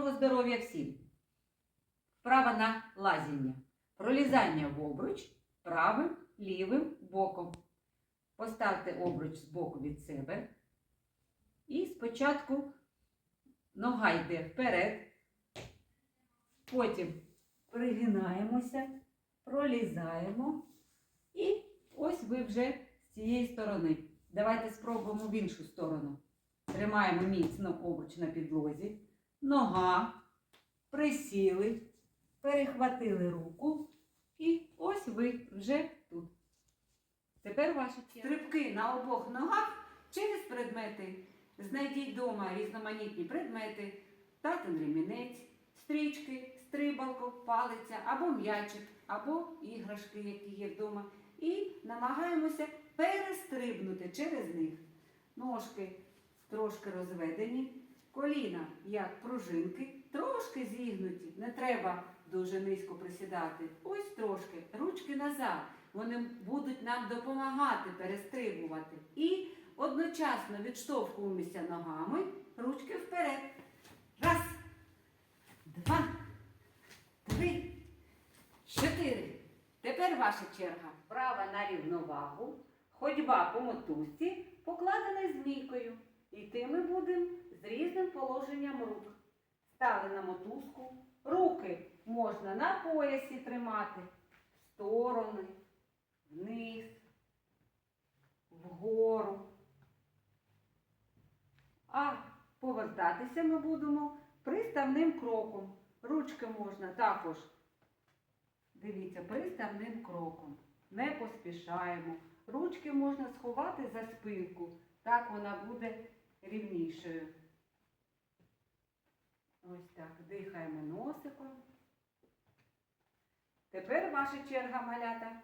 здоров'я всім. Вправа на лазіння. Пролізання в обруч правим лівим боком. Поставте обруч збоку від себе. І спочатку нога йде вперед. Потім пригинаємося, пролізаємо. І ось ви вже з цієї сторони. Давайте спробуємо в іншу сторону. Тримаємо міцно обруч на підлозі. Нога. Присіли, перехватили руку. І ось ви вже тут. Тепер ваші стрибки на обох ногах через предмети. Знайдіть вдома різноманітні предмети, татин ремінець, стрічки, стрибалку, палиця або м'ячик, або іграшки, які є вдома. І намагаємося перестрибнути через них. Ножки трошки розведені, коліна як пружинки, трошки зігнуті. Не треба дуже низько присідати. Ось трошки, ручки назад. Вони будуть нам допомагати перестрибувати. І одночасно відштовхуємося ногами, ручки вперед. Раз, два, три, чотири. Тепер ваша черга. Права на рівновагу, ходьба по мотузці, покладена змійкою. Йти ми будемо з різним положенням рук. Стали на мотузку. Руки можна на поясі тримати, в сторони, вниз, вгору. А повертатися ми будемо приставним кроком. Ручки можна також, дивіться, приставним кроком. Не поспішаємо. Ручки можна сховати за спинку. Так вона буде рівнішою. Ось так, дихаємо носиком. Тепер ваша черга малята.